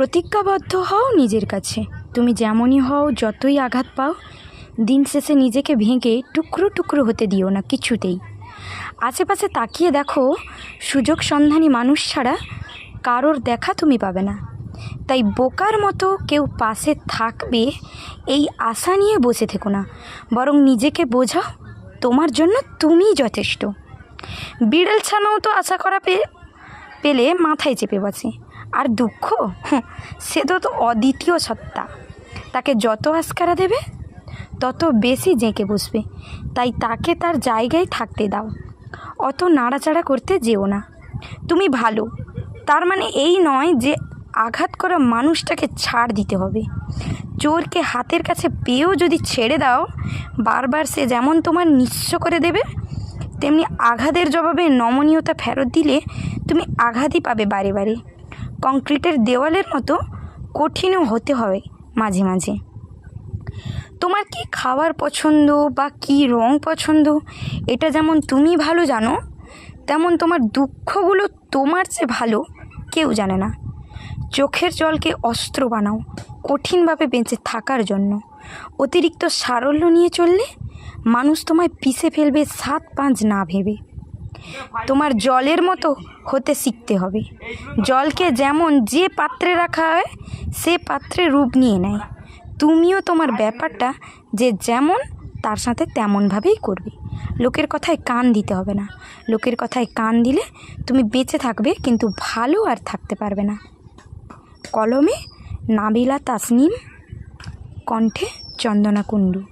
প্রতিজ্ঞাবদ্ধ হও নিজের কাছে। তুমি যেমনই হও, যতই আঘাত পাও, দিন শেষে নিজেকে ভেঙে টুকরো টুকরো হতে দিও না কিছুতেই। আশেপাশে তাকিয়ে দেখো, সুযোগ সন্ধানী মানুষ ছাড়া কারোর দেখা তুমি পাবে না। তাই বোকার মতো কেউ পাশে থাকবে এই আশা নিয়ে বসে থেকো না। বরং নিজেকে বোঝাও, তোমার জন্য তুমিই যথেষ্ট। বিড়াল ছানাও তো আশা করা পেয়ে পেলে মাথায় চেপে বসে। আর দুঃখ? সে তো তো অদ্বিতীয় সত্তা। তাকে যত আস্কারা দেবে, তত বেশি জেঁকে বসবে। তাই তাকে তার জায়গায় থাকতে দাও। অত নাড়াচাড়া করতে যেও না। তুমি ভালো। তার মানে এই নয় যে আঘাত করা মানুষটাকে ছাড় দিতে হবে। চোরকে হাতের কাছে পেয়েও যদি ছেড়ে দাও, বারবার সে যেমন তোমার নিঃস্ব করে দেবে তেমনি আঘাতের জবাবে নমনীয়তা ফেরত দিলে তুমি আঘাতই পাবে বারে বারে। কংক্রিটের দেওয়ালের মতো কঠিনও হতে হবে মাঝে মাঝে। তোমার কি খাওয়ার পছন্দ বা কি রং পছন্দ? এটা যেমন তুমি ভালো জানো, তেমন তোমার দুঃখগুলো তোমার চেয়ে ভালো কেউ জানে না। চোখের জলকে অস্ত্র বানাও, কঠিনভাবে বেঁচে থাকার জন্য। অতিরিক্ত সারল্য নিয়ে চললে মানুষ তোমায় পিষে ফেলবে, সাত পাঁচ না ভেবে। তোমার জলের মতো হতে শিখতে হবে। জলকে যেমন যে পাত্রে রাখা হয়, সে পাত্রে রূপ নিয়ে নেয়। তুমিও তোমার ব্যাপারটা যে যেমন, তার সাথে তেমনভাবেই করবে। লোকের কথায় কান দিতে হবে না। লোকের কথায় কান দিলে তুমি বেঁচে থাকবে, কিন্তু ভালো আর থাকতে পারবে না। কলমে নাবিলা তাসনিম, কণ্ঠে চন্দনা কুণ্ডু